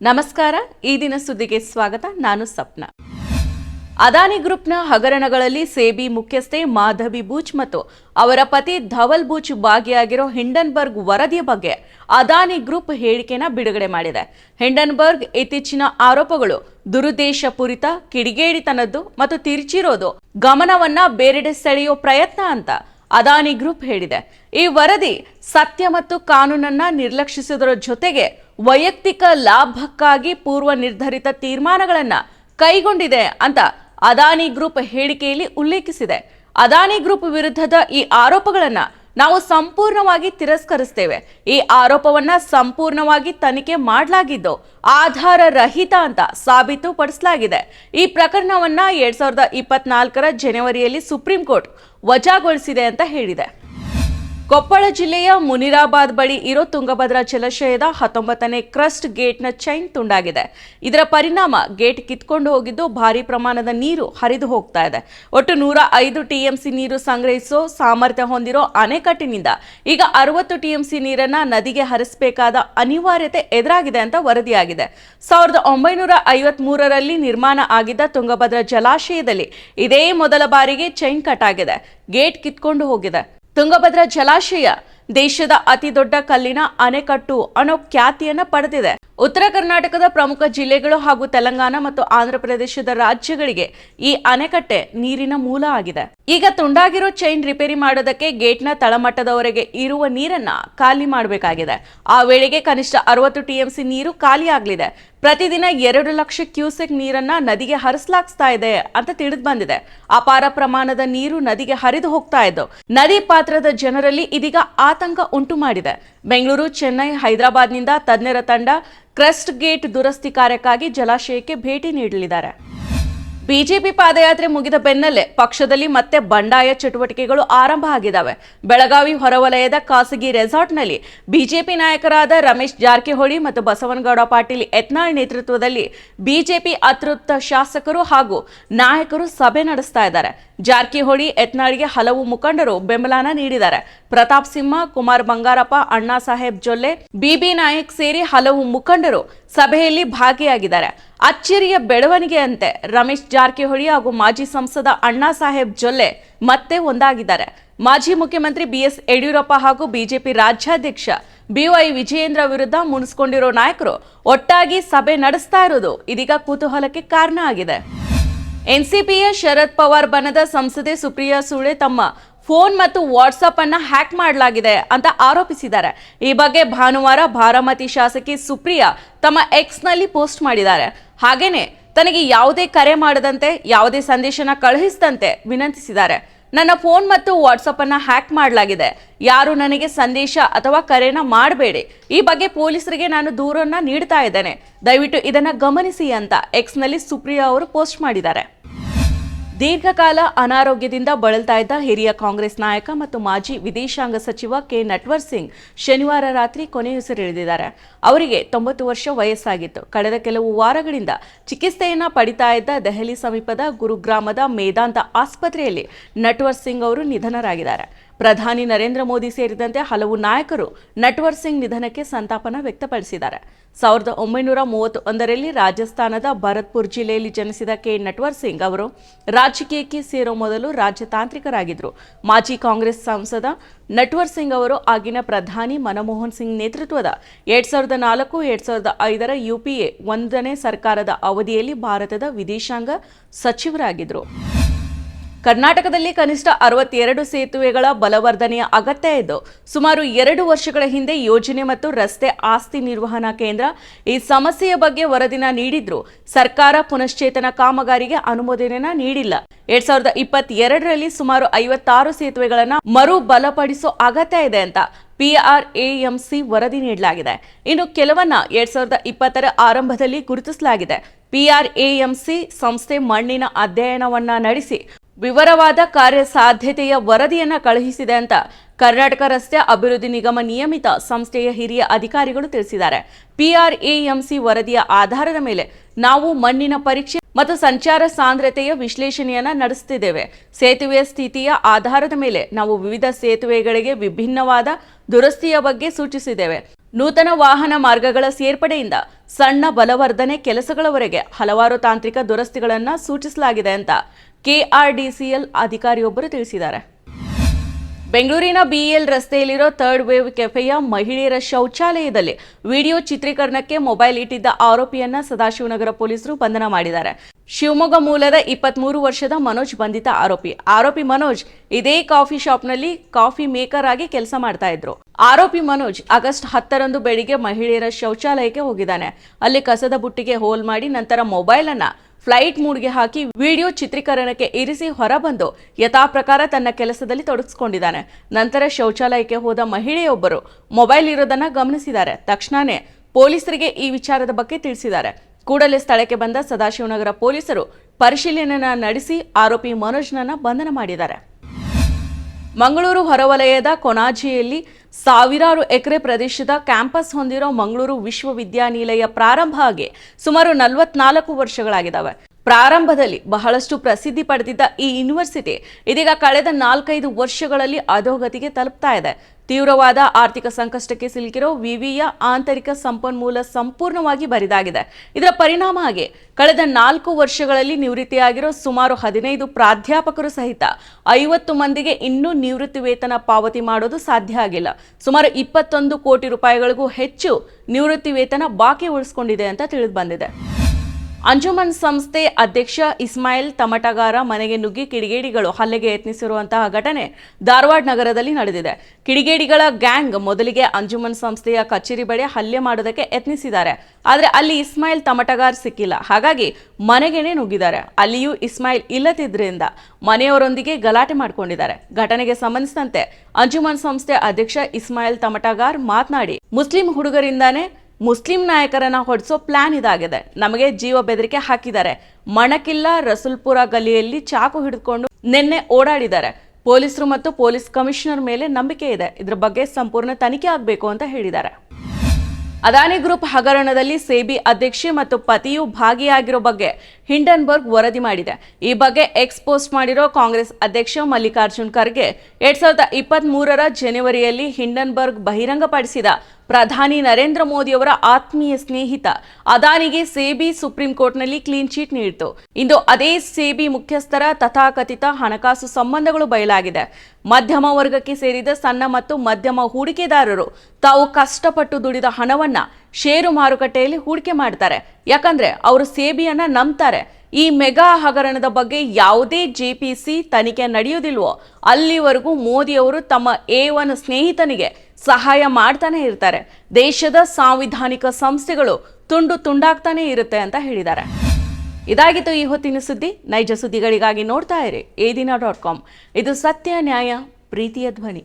ನಮಸ್ಕಾರ, ಈ ದಿನ ಸುದ್ದಿಗೆ ಸ್ವಾಗತ, ನಾನು ಸಪ್ನ. ಅದಾನಿ ಗ್ರೂಪ್ನ ಹಗರಣಗಳಲ್ಲಿ ಸೇಬಿ ಮುಖ್ಯಸ್ಥೆ ಮಾಧವಿ ಬೂಚ್ ಮತ್ತು ಅವರ ಪತಿ ಧವಲ್ ಬೂಚ್ ಭಾಗಿಯಾಗಿರೋ ಹಿಂಡನ್ಬರ್ಗ್ ವರದಿಯ ಬಗ್ಗೆ ಅದಾನಿ ಗ್ರೂಪ್ ಹೇಳಿಕೆನ ಬಿಡುಗಡೆ ಮಾಡಿದೆ. ಹಿಂಡನ್ಬರ್ಗ್ ಇತ್ತೀಚಿನ ಆರೋಪಗಳು ದುರುದ್ದೇಶಪೂರಿತ ಕಿಡಿಗೇಡಿತನದ್ದು ಮತ್ತು ತಿರುಚಿರೋದು ಗಮನವನ್ನ ಬೇರೆಡೆ ಸೆಳೆಯೋ ಪ್ರಯತ್ನ ಅಂತ ಅದಾನಿ ಗ್ರೂಪ್ ಹೇಳಿದೆ. ಈ ವರದಿ ಸತ್ಯ ಮತ್ತು ಕಾನೂನನ್ನ ನಿರ್ಲಕ್ಷಿಸುವುದರ ಜೊತೆಗೆ ವೈಯಕ್ತಿಕ ಲಾಭಕ್ಕಾಗಿ ಪೂರ್ವ ನಿರ್ಧರಿತ ತೀರ್ಮಾನಗಳನ್ನು ಕೈಗೊಂಡಿದೆ ಅಂತ ಅದಾನಿ ಗ್ರೂಪ್ ಹೇಳಿಕೆಯಲ್ಲಿ ಉಲ್ಲೇಖಿಸಿದೆ. ಅದಾನಿ ಗ್ರೂಪ್ ವಿರುದ್ಧದ ಈ ಆರೋಪಗಳನ್ನು ನಾವು ಸಂಪೂರ್ಣವಾಗಿ ತಿರಸ್ಕರಿಸ್ತೇವೆ. ಈ ಆರೋಪವನ್ನ ಸಂಪೂರ್ಣವಾಗಿ ತನಿಖೆ ಮಾಡಲಾಗಿದ್ದು ಆಧಾರ ರಹಿತ ಅಂತ ಸಾಬೀತುಪಡಿಸಲಾಗಿದೆ. ಈ ಪ್ರಕರಣವನ್ನ ಎರಡ್ ಸಾವಿರದ ಇಪ್ಪತ್ನಾಲ್ಕರ ಜನವರಿಯಲ್ಲಿ ಸುಪ್ರೀಂ ಕೋರ್ಟ್ ವಜಾಗೊಳಿಸಿದೆ ಅಂತ ಹೇಳಿದೆ. ಕೊಪ್ಪಳ ಜಿಲ್ಲೆಯ ಮುನಿರಾಬಾದ್ ಬಳಿ ಇರೋ ತುಂಗಭದ್ರಾ ಜಲಾಶಯದ ಹತ್ತೊಂಬತ್ತನೇ ಕ್ರಸ್ಟ್ ಗೇಟ್ನ ಚೈನ್ ತುಂಡಾಗಿದೆ. ಇದರ ಪರಿಣಾಮ ಗೇಟ್ ಕಿತ್ಕೊಂಡು ಹೋಗಿದ್ದು ಭಾರಿ ಪ್ರಮಾಣದ ನೀರು ಹರಿದು ಹೋಗ್ತಾ ಇದೆ. ಒಟ್ಟು ನೂರ ಐದು ಟಿಎಂಸಿ ನೀರು ಸಂಗ್ರಹಿಸೋ ಸಾಮರ್ಥ್ಯ ಹೊಂದಿರೋ ಅಣೆಕಟ್ಟಿನಿಂದ ಈಗ ಅರವತ್ತು ಟಿಎಂಸಿ ನೀರನ್ನ ನದಿಗೆ ಹರಿಸಬೇಕಾದ ಅನಿವಾರ್ಯತೆ ಎದುರಾಗಿದೆ ಅಂತ ವರದಿಯಾಗಿದೆ. ಸಾವಿರದ ಒಂಬೈನೂರ ಐವತ್ ನಿರ್ಮಾಣ ಆಗಿದ್ದ ತುಂಗಭದ್ರಾ ಜಲಾಶಯದಲ್ಲಿ ಇದೇ ಮೊದಲ ಬಾರಿಗೆ ಚೈನ್ ಕಟ್ ಆಗಿದೆ. ಗೇಟ್ ಕಿತ್ಕೊಂಡು ಹೋಗಿದೆ. ತುಂಗಭದ್ರಾ ಜಲಾಶಯ ದೇಶದ ಅತಿ ದೊಡ್ಡ ಕಲ್ಲಿನ ಅಣೆಕಟ್ಟು ಅನ್ನೋ ಖ್ಯಾತಿಯನ್ನ ಪಡೆದಿದೆ. ಉತ್ತರ ಕರ್ನಾಟಕದ ಪ್ರಮುಖ ಜಿಲ್ಲೆಗಳು ಹಾಗೂ ತೆಲಂಗಾಣ ಮತ್ತು ಆಂಧ್ರ ಪ್ರದೇಶದ ರಾಜ್ಯಗಳಿಗೆ ಈ ಅಣೆಕಟ್ಟೆ ನೀರಿನ ಮೂಲ ಆಗಿದೆ. ಈಗ ತುಂಡಾಗಿರೋ ಚೈನ್ ರಿಪೇರಿ ಮಾಡೋದಕ್ಕೆ ಗೇಟ್ನ ತಳಮಟ್ಟದವರೆಗೆ ಇರುವ ನೀರನ್ನ ಖಾಲಿ ಮಾಡಬೇಕಾಗಿದೆ. ಆ ವೇಳೆಗೆ ಕನಿಷ್ಠ ಅರವತ್ತು ಟಿಎಂಸಿ ನೀರು ಖಾಲಿ ಆಗ್ಲಿದೆ. ಪ್ರತಿದಿನ ಎರಡು ಲಕ್ಷ ಕ್ಯೂಸೆಕ್ ನೀರನ್ನ ನದಿಗೆ ಹರಿಸಲಾಗ್ತಾ ಇದೆ ಅಂತ ತಿಳಿದು ಬಂದಿದೆ. ಅಪಾರ ಪ್ರಮಾಣದ ನೀರು ನದಿಗೆ ಹರಿದು ಹೋಗ್ತಾ ಇದ್ದು, ನದಿ ಪಾತ್ರದ ಜನರಲ್ಲಿ ಇದೀಗ ಆತಂಕ ಉಂಟು ಮಾಡಿದೆ. ಬೆಂಗಳೂರು, ಚೆನ್ನೈ, ಹೈದರಾಬಾದ್ನಿಂದ ತಜ್ಞರ ತಂಡ ಕ್ರೆಸ್ಟ್ ಗೇಟ್ ದುರಸ್ತಿ ಕಾರ್ಯಕ್ಕಾಗಿ ಜಲಾಶಯಕ್ಕೆ ಭೇಟಿ ನೀಡಲಿದ್ದಾರೆ. ಬಿಜೆಪಿ ಪಾದಯಾತ್ರೆ ಮುಗಿದ ಬೆನ್ನಲ್ಲೇ ಪಕ್ಷದಲ್ಲಿ ಮತ್ತೆ ಬಂಡಾಯ ಚಟುವಟಿಕೆಗಳು ಆರಂಭ ಆಗಿದ್ದಾವೆ. ಬೆಳಗಾವಿ ಹೊರವಲಯದ ಖಾಸಗಿ ರೆಸಾರ್ಟ್ನಲ್ಲಿ ಬಿಜೆಪಿ ನಾಯಕರಾದ ರಮೇಶ್ ಜಾರಕಿಹೊಳಿ ಮತ್ತು ಬಸವನಗೌಡ ಪಾಟೀಲ್ ಯತ್ನಾಳ್ ನೇತೃತ್ವದಲ್ಲಿ ಬಿಜೆಪಿ ಅತೃಪ್ತ ಶಾಸಕರು ಹಾಗೂ ನಾಯಕರು ಸಭೆ ನಡೆಸ್ತಾ ಇದ್ದಾರೆ. ಜಾರಕಿಹೊಳಿ, ಯತ್ನಾಳ್ಗೆ ಹಲವು ಮುಖಂಡರು ಬೆಂಬಲನ ನೀಡಿದ್ದಾರೆ. ಪ್ರತಾಪ್ ಸಿಂಹ, ಕುಮಾರ್ ಬಂಗಾರಪ್ಪ, ಅಣ್ಣಾ ಸಾಹೇಬ್ ಜೊಲ್ಲೆ, ಬಿಬಿ ನಾಯಕ್ ಸೇರಿ ಹಲವು ಮುಖಂಡರು ಸಭೆಯಲ್ಲಿ ಭಾಗಿಯಾಗಿದ್ದಾರೆ. ಅಚ್ಚರಿಯ ಬೆಳವಣಿಗೆಯಂತೆ ರಮೇಶ್ ಜಾರಕಿಹೊಳಿ ಹಾಗೂ ಮಾಜಿ ಸಂಸದ ಅಣ್ಣಾ ಸಾಹೇಬ್ ಜೊಲ್ಲೆ ಮತ್ತೆ ಒಂದಾಗಿದ್ದಾರೆ. ಮಾಜಿ ಮುಖ್ಯಮಂತ್ರಿ ಬಿಎಸ್ ಯಡಿಯೂರಪ್ಪ ಹಾಗೂ ಬಿಜೆಪಿ ರಾಜ್ಯಾಧ್ಯಕ್ಷ ಬಿವೈ ವಿಜಯೇಂದ್ರ ವಿರುದ್ಧ ಮುನಿಸ್ಕೊಂಡಿರೋ ನಾಯಕರು ಒಟ್ಟಾಗಿ ಸಭೆ ನಡೆಸ್ತಾ ಇರೋದು ಇದೀಗ ಕುತೂಹಲಕ್ಕೆ ಕಾರಣ ಆಗಿದೆ. ಎನ್ಸಿಪಿಯ ಶರದ್ ಪವಾರ್ ಬಣದ ಸಂಸದೆ ಸುಪ್ರಿಯಾ ಸುಳೆ ತಮ್ಮ ಫೋನ್ ಮತ್ತು ವಾಟ್ಸಪ್ ಅನ್ನ ಹ್ಯಾಕ್ ಮಾಡಲಾಗಿದೆ ಅಂತ ಆರೋಪಿಸಿದ್ದಾರೆ. ಈ ಬಗ್ಗೆ ಭಾನುವಾರ ಭಾರಮತಿ ಶಾಸಕಿ ಸುಪ್ರಿಯಾ ತಮ್ಮ ಎಕ್ಸ್ನಲ್ಲಿ ಪೋಸ್ಟ್ ಮಾಡಿದ್ದಾರೆ. ಹಾಗೇನೆ ತನಗೆ ಯಾವುದೇ ಕರೆ ಮಾಡದಂತೆ, ಯಾವುದೇ ಸಂದೇಶನ ಕಳುಹಿಸದಂತೆ ವಿನಂತಿಸಿದ್ದಾರೆ. ನನ್ನ ಫೋನ್ ಮತ್ತು ವಾಟ್ಸಪ್ ಅನ್ನ ಹ್ಯಾಕ್ ಮಾಡಲಾಗಿದೆ. ಯಾರು ನನಗೆ ಸಂದೇಶ ಅಥವಾ ಕರೆನ ಮಾಡಬೇಡಿ. ಈ ಬಗ್ಗೆ ಪೊಲೀಸರಿಗೆ ನಾನು ದೂರನ್ನ ನೀಡ್ತಾ ಇದ್ದೇನೆ. ದಯವಿಟ್ಟು ಇದನ್ನ ಗಮನಿಸಿ ಅಂತ ಎಕ್ಸ್ನಲ್ಲಿ ಸುಪ್ರಿಯಾ ಅವರು ಪೋಸ್ಟ್ ಮಾಡಿದ್ದಾರೆ. ದೀರ್ಘಕಾಲ ಅನಾರೋಗ್ಯದಿಂದ ಬಳಲ್ತಾ ಇದ್ದ ಹಿರಿಯ ಕಾಂಗ್ರೆಸ್ ನಾಯಕ ಮತ್ತು ಮಾಜಿ ವಿದೇಶಾಂಗ ಸಚಿವ ಕೆ ನಟ್ವರ್ ಸಿಂಗ್ ಶನಿವಾರ ರಾತ್ರಿ ಕೊನೆಯುಸಿರೆಳೆದಿದ್ದಾರೆ ಅವರಿಗೆ ತೊಂಬತ್ತು ವರ್ಷ ವಯಸ್ಸಾಗಿತ್ತು. ಕಳೆದ ಕೆಲವು ವಾರಗಳಿಂದ ಚಿಕಿತ್ಸೆಯನ್ನು ಪಡಿತಾ ಇದ್ದ ದೆಹಲಿ ಸಮೀಪದ ಗುರುಗ್ರಾಮದ ಮೇದಾಂತ ಆಸ್ಪತ್ರೆಯಲ್ಲಿ ನಟ್ವರ್ ಸಿಂಗ್ ಅವರು ನಿಧನರಾಗಿದ್ದಾರೆ. ಪ್ರಧಾನಿ ನರೇಂದ್ರ ಮೋದಿ ಸೇರಿದಂತೆ ಹಲವು ನಾಯಕರು ನಟ್ವರ್ ಸಿಂಗ್ ನಿಧನಕ್ಕೆ ಸಂತಾಪನ ವ್ಯಕ್ತಪಡಿಸಿದ್ದಾರೆ. ಸಾವಿರದ ಒಂಬೈನೂರ ಮೂವತ್ತೊಂದರಲ್ಲಿ ರಾಜಸ್ಥಾನದ ಭರತ್ಪುರ್ ಜಿಲ್ಲೆಯಲ್ಲಿ ಜನಿಸಿದ ಕೆ ನಟ್ವರ್ ಸಿಂಗ್ ಅವರು ರಾಜಕೀಯಕ್ಕೆ ಸೇರೋ ಮೊದಲು ರಾಜತಾಂತ್ರಿಕರಾಗಿದ್ದರು. ಮಾಜಿ ಕಾಂಗ್ರೆಸ್ ಸಂಸದ ನಟ್ವರ್ ಸಿಂಗ್ ಅವರು ಆಗಿನ ಪ್ರಧಾನಿ ಮನಮೋಹನ್ ಸಿಂಗ್ ನೇತೃತ್ವದ ಎರಡ್ ಸಾವಿರದ ನಾಲ್ಕು, ಎರಡ್ ಸಾವಿರದ ಐದರ ಯುಪಿಎ ಒಂದನೇ ಸರ್ಕಾರದ ಅವಧಿಯಲ್ಲಿ ಭಾರತದ ವಿದೇಶಾಂಗ ಸಚಿವರಾಗಿದ್ದರು. ಕರ್ನಾಟಕದಲ್ಲಿ ಕನಿಷ್ಠ ಅರವತ್ತೆರಡು ಸೇತುವೆಗಳ ಬಲವರ್ಧನೆಯ ಅಗತ್ಯ ಇದ್ದು ಸುಮಾರು ಎರಡು ವರ್ಷಗಳ ಹಿಂದೆ ಯೋಜನೆ ಮತ್ತು ರಸ್ತೆ ಆಸ್ತಿ ನಿರ್ವಹಣಾ ಕೇಂದ್ರ ಈ ಸಮಸ್ಯೆಯ ಬಗ್ಗೆ ವರದಿನ ನೀಡಿದ್ರು. ಸರ್ಕಾರ ಪುನಶ್ಚೇತನ ಕಾಮಗಾರಿಗೆ ಅನುಮೋದನೆನ ನೀಡಿಲ್ಲ. ಎರಡ್ ಸಾವಿರದ ಇಪ್ಪತ್ತೆರಡರಲ್ಲಿ ಸುಮಾರು ಐವತ್ತಾರು ಸೇತುವೆಗಳನ್ನ ಮರು ಬಲಪಡಿಸೋ ಅಗತ್ಯ ಇದೆ ಅಂತ ಪಿಆರ್ಎಎಂಸಿ ವರದಿ ನೀಡಲಾಗಿದೆ. ಇನ್ನು ಕೆಲವನ್ನ ಎರಡ್ ಸಾವಿರದ ಇಪ್ಪತ್ತರ ಆರಂಭದಲ್ಲಿ ಗುರುತಿಸಲಾಗಿದೆ. ಪಿಆರ್ಎಎಂಸಿ ಸಂಸ್ಥೆ ಮಣ್ಣಿನ ಅಧ್ಯಯನವನ್ನ ನಡೆಸಿ ವಿವರವಾದ ಕಾರ್ಯ ಸಾಧ್ಯತೆಯ ವರದಿಯನ್ನ ಕಳುಹಿಸಿದೆ ಅಂತ ಕರ್ನಾಟಕ ರಸ್ತೆ ಅಭಿವೃದ್ಧಿ ನಿಗಮ ನಿಯಮಿತ ಸಂಸ್ಥೆಯ ಹಿರಿಯ ಅಧಿಕಾರಿಗಳು ತಿಳಿಸಿದ್ದಾರೆ. ಪಿಆರ್ಎಎಂಸಿ ವರದಿಯ ಆಧಾರದ ಮೇಲೆ ನಾವು ಮಣ್ಣಿನ ಪರೀಕ್ಷೆ ಮತ್ತು ಸಂಚಾರ ಸಾಂದ್ರತೆಯ ವಿಶ್ಲೇಷಣೆಯನ್ನ ನಡೆಸುತ್ತಿದ್ದೇವೆ ಸೇತುವೆಯ ಸ್ಥಿತಿಯ ಆಧಾರದ ಮೇಲೆ ನಾವು ವಿವಿಧ ಸೇತುವೆಗಳಿಗೆ ವಿಭಿನ್ನವಾದ ದುರಸ್ತಿಯ ಬಗ್ಗೆ ಸೂಚಿಸಿದ್ದೇವೆ. ನೂತನ ವಾಹನ ಮಾರ್ಗಗಳ ಸೇರ್ಪಡೆಯಿಂದ ಸಣ್ಣ ಬಲವರ್ಧನೆ ಕೆಲಸಗಳವರೆಗೆ ಹಲವಾರು ತಾಂತ್ರಿಕ ದುರಸ್ತಿಗಳನ್ನು ಸೂಚಿಸಲಾಗಿದೆ ಅಂತ ಕೆಆರ್ಡಿಸಿಎಲ್ ಅಧಿಕಾರಿಯೊಬ್ಬರು ತಿಳಿಸಿದ್ದಾರೆ. ಬೆಂಗಳೂರಿನ ಬಿಇಎಲ್ ರಸ್ತೆಯಲ್ಲಿರೋ ಥರ್ಡ್ ವೇವ್ ಕೆಫೆಯ ಮಹಿಳೆಯರ ಶೌಚಾಲಯದಲ್ಲಿ ವಿಡಿಯೋ ಚಿತ್ರೀಕರಣಕ್ಕೆ ಮೊಬೈಲ್ ಇಟ್ಟಿದ್ದ ಆರೋಪಿಯನ್ನ ಸದಾಶಿವನಗರ ಪೊಲೀಸರು ಬಂಧನ ಮಾಡಿದ್ದಾರೆ. ಶಿವಮೊಗ್ಗ ಮೂಲದ ಇಪ್ಪತ್ಮೂರು ವರ್ಷದ ಮನೋಜ್ ಬಂಧಿತ ಆರೋಪಿ. ಆರೋಪಿ ಮನೋಜ್ ಇದೇ ಕಾಫಿ ಶಾಪ್ನಲ್ಲಿ ಕಾಫಿ ಮೇಕರ್ ಆಗಿ ಕೆಲಸ ಮಾಡ್ತಾ ಇದ್ರು. ಆರೋಪಿ ಮನೋಜ್ ಆಗಸ್ಟ್ ಹತ್ತರಂದು ಬೆಳಿಗ್ಗೆ ಮಹಿಳೆಯರ ಶೌಚಾಲಯಕ್ಕೆ ಹೋಗಿದ್ದಾನೆ. ಅಲ್ಲಿ ಕಸದ ಬುಟ್ಟಿಗೆ ಹೋಲ್ ಮಾಡಿ ನಂತರ ಮೊಬೈಲ್ ಅನ್ನ ಫ್ಲೈಟ್ ಮೂಡ್ಗೆ ಹಾಕಿ ವಿಡಿಯೋ ಚಿತ್ರೀಕರಣಕ್ಕೆ ಇರಿಸಿ ಹೊರಬಂದು ಯಥಾಪ್ರಕಾರ ತನ್ನ ಕೆಲಸದಲ್ಲಿ ತೊಡಗಿಸಿಕೊಂಡಿದ್ದಾನೆ. ನಂತರ ಶೌಚಾಲಯಕ್ಕೆ ಹೋದ ಮಹಿಳೆಯೊಬ್ಬರು ಮೊಬೈಲ್ ಇರೋದನ್ನ ಗಮನಿಸಿದ್ದಾರೆ. ತಕ್ಷಣನೇ ಪೊಲೀಸರಿಗೆ ಈ ವಿಚಾರದ ಬಗ್ಗೆ ತಿಳಿಸಿದ್ದಾರೆ. ಕೂಡಲೇ ಸ್ಥಳಕ್ಕೆ ಬಂದ ಸದಾಶಿವನಗರ ಪೊಲೀಸರು ಪರಿಶೀಲನೆ ನಡೆಸಿ ಆರೋಪಿ ಮನೋಜ್ನನ್ನ ಬಂಧನ ಮಾಡಿದ್ದಾರೆ. ಮಂಗಳೂರು ಹೊರವಲಯದ ಕೊನಾಜಿಯಲ್ಲಿ ಸಾವಿರಾರು ಎಕರೆ ಪ್ರದೇಶದ ಕ್ಯಾಂಪಸ್ ಹೊಂದಿರೋ ಮಂಗಳೂರು ವಿಶ್ವವಿದ್ಯಾನಿಲಯ ಪ್ರಾರಂಭ ಆಗಿ ಸುಮಾರು ನಲವತ್ನಾಲ್ಕು ವರ್ಷಗಳಾಗಿದ್ದಾವೆ ಪ್ರಾರಂಭದಲ್ಲಿ ಬಹಳಷ್ಟು ಪ್ರಸಿದ್ಧಿ ಪಡೆದಿದ್ದ ಈ ಯೂನಿವರ್ಸಿಟಿ ಇದೀಗ ಕಳೆದ ನಾಲ್ಕೈದು ವರ್ಷಗಳಲ್ಲಿ ಅಧೋಗತಿಗೆ ತಲುಪ್ತಾ ಇದೆ. ತೀವ್ರವಾದ ಆರ್ಥಿಕ ಸಂಕಷ್ಟಕ್ಕೆ ಸಿಲುಕಿರೋ ವಿವಿಯ ಆಂತರಿಕ ಸಂಪನ್ಮೂಲ ಸಂಪೂರ್ಣವಾಗಿ ಬರಿದಾಗಿದೆ. ಇದರ ಪರಿಣಾಮ ಹಾಗೆ, ಕಳೆದ ನಾಲ್ಕು ವರ್ಷಗಳಲ್ಲಿ ನಿವೃತ್ತಿಯಾಗಿರೋ ಸುಮಾರು ಹದಿನೈದು ಪ್ರಾಧ್ಯಾಪಕರು ಸಹಿತ ಐವತ್ತು ಮಂದಿಗೆ ಇನ್ನೂ ನಿವೃತ್ತಿ ವೇತನ ಪಾವತಿ ಮಾಡೋದು ಸಾಧ್ಯ ಆಗಿಲ್ಲ. ಸುಮಾರು ಇಪ್ಪತ್ತೊಂದು ಕೋಟಿ ರೂಪಾಯಿಗಳಿಗೂ ಹೆಚ್ಚು ನಿವೃತ್ತಿ ವೇತನ ಬಾಕಿ ಉಳಿಸ್ಕೊಂಡಿದೆ ಅಂತ ತಿಳಿದು ಬಂದಿದೆ. ಅಂಜುಮನ್ ಸಂಸ್ಥೆ ಅಧ್ಯಕ್ಷ ಇಸ್ಮಾಯಿಲ್ ತಮಟಗಾರ ಮನೆಗೆ ನುಗ್ಗಿ ಕಿಡಿಗೇಡಿಗಳು ಹಲ್ಲೆಗೆ ಯತ್ನಿಸಿರುವಂತಹ ಘಟನೆ ಧಾರವಾಡ ನಗರದಲ್ಲಿ ನಡೆದಿದೆ. ಕಿಡಿಗೇಡಿಗಳ ಗ್ಯಾಂಗ್ ಮೊದಲಿಗೆ ಅಂಜುಮನ್ ಸಂಸ್ಥೆಯ ಕಚೇರಿ ಬಳಿ ಹಲ್ಲೆ ಮಾಡೋದಕ್ಕೆ ಯತ್ನಿಸಿದ್ದಾರೆ. ಆದರೆ ಅಲ್ಲಿ ಇಸ್ಮಾಯಿಲ್ ತಮಟಗಾರ್ ಸಿಕ್ಕಿಲ್ಲ. ಹಾಗಾಗಿ ಮನೆಗೇನೆ ನುಗ್ಗಿದ್ದಾರೆ. ಅಲ್ಲಿಯೂ ಇಸ್ಮಾಯಿಲ್ ಇಲ್ಲದಿದ್ದರಿಂದ ಮನೆಯವರೊಂದಿಗೆ ಗಲಾಟೆ ಮಾಡಿಕೊಂಡಿದ್ದಾರೆ. ಘಟನೆಗೆ ಸಂಬಂಧಿಸಿದಂತೆ ಅಂಜುಮನ್ ಸಂಸ್ಥೆ ಅಧ್ಯಕ್ಷ ಇಸ್ಮಾಯಿಲ್ ತಮಟಗಾರ್ ಮಾತನಾಡಿ, ಮುಸ್ಲಿಂ ಹುಡುಗರಿಂದಾನೇ ಮುಸ್ಲಿಂ ನಾಯಕರನ್ನ ಹೊಡೆಸೋ ಪ್ಲಾನ್ ಇದಾಗಿದೆ. ನಮಗೆ ಜೀವ ಬೆದರಿಕೆ ಹಾಕಿದ್ದಾರೆ. ಮಣಕಿಲ್ಲ ರಸುಲ್ಪುರ ಗಲಿಯಲ್ಲಿ ಚಾಕು ಹಿಡಿದುಕೊಂಡು ನಿನ್ನೆ ಓಡಾಡಿದ್ದಾರೆ. ಪೊಲೀಸರು ಮತ್ತು ಪೊಲೀಸ್ ಕಮಿಷನರ್ ಮೇಲೆ ನಂಬಿಕೆ ಇದೆ. ಇದ್ರ ಬಗ್ಗೆ ಸಂಪೂರ್ಣ ತನಿಖೆ ಆಗಬೇಕು ಅಂತ ಹೇಳಿದ್ದಾರೆ. ಅದಾನಿ ಗ್ರೂಪ್ ಹಗರಣದಲ್ಲಿ ಸೇಬಿ ಅಧ್ಯಕ್ಷೆ ಮತ್ತು ಪತಿಯು ಭಾಗಿಯಾಗಿರೋ ಬಗ್ಗೆ ಹಿಂಡನ್ಬರ್ಗ್ ವರದಿ ಮಾಡಿದೆ. ಈ ಬಗ್ಗೆ ಎಕ್ಸ್ ಪೋಸ್ಟ್ ಮಾಡಿರೋ ಕಾಂಗ್ರೆಸ್ ಅಧ್ಯಕ್ಷ ಮಲ್ಲಿಕಾರ್ಜುನ್ ಖರ್ಗೆ ಎರಡ್ ಸಾವಿರದ ಇಪ್ಪತ್ತ್ ಮೂರರ ಜನವರಿಯಲ್ಲಿ ಹಿಂಡನ್ಬರ್ಗ್ ಬಹಿರಂಗಪಡಿಸಿದ ಪ್ರಧಾನಿ ನರೇಂದ್ರ ಮೋದಿಯವರ ಆತ್ಮೀಯ ಸ್ನೇಹಿತ. ಅದಾನಿಗೆ ಸೇಬಿ ಸುಪ್ರೀಂ ಕೋರ್ಟ್ನಲ್ಲಿ ಕ್ಲೀನ್ ಚೀಟ್ ನೀಡಿತು ಇಂದು ಅದೇ ಸೇಬಿ ಮುಖ್ಯಸ್ಥರ ತಥಾಕಥಿತ ಹಣಕಾಸು ಸಂಬಂಧಗಳು ಬಯಲಾಗಿದೆ. ಮಧ್ಯಮ ವರ್ಗಕ್ಕೆ ಸೇರಿದ ಸಣ್ಣ ಮತ್ತು ಮಧ್ಯಮ ಹೂಡಿಕೆದಾರರು ತಾವು ಕಷ್ಟಪಟ್ಟು ದುಡಿದ ಹಣವನ್ನ ಷೇರು ಮಾರುಕಟ್ಟೆಯಲ್ಲಿ ಹೂಡಿಕೆ ಮಾಡ್ತಾರೆ. ಯಾಕಂದ್ರೆ ಅವರು ಸೇಬಿಯನ್ನ ನಂಬ್ತಾರೆ. ಈ ಮೆಗಾ ಹಗರಣದ ಬಗ್ಗೆ ಯಾವುದೇ ಜೆಪಿಸಿ ತನಿಖೆ ನಡೆಯುವುದಿಲ್ವೋ, ಅಲ್ಲಿವರೆಗೂ ಮೋದಿಯವರು ತಮ್ಮ ಎ ಒನ್ ಸ್ನೇಹಿತನಿಗೆ ಸಹಾಯ ಮಾಡ್ತಾನೆ ಇರ್ತಾರೆ. ದೇಶದ ಸಾಂವಿಧಾನಿಕ ಸಂಸ್ಥೆಗಳು ತುಂಡು ತುಂಡಾಗ್ತಾನೆ ಇರುತ್ತೆ ಅಂತ ಹೇಳಿದ್ದಾರೆ. ಇದಾಗಿತ್ತು ಈ ಹೊತ್ತಿನ ಸುದ್ದಿ. ನೈಜ ಸುದ್ದಿಗಳಿಗಾಗಿ ನೋಡ್ತಾ ಇರಿ. Dot com. ಇದು ಸತ್ಯ ನ್ಯಾಯ, ಪ್ರೀತಿಯ ಧ್ವನಿ.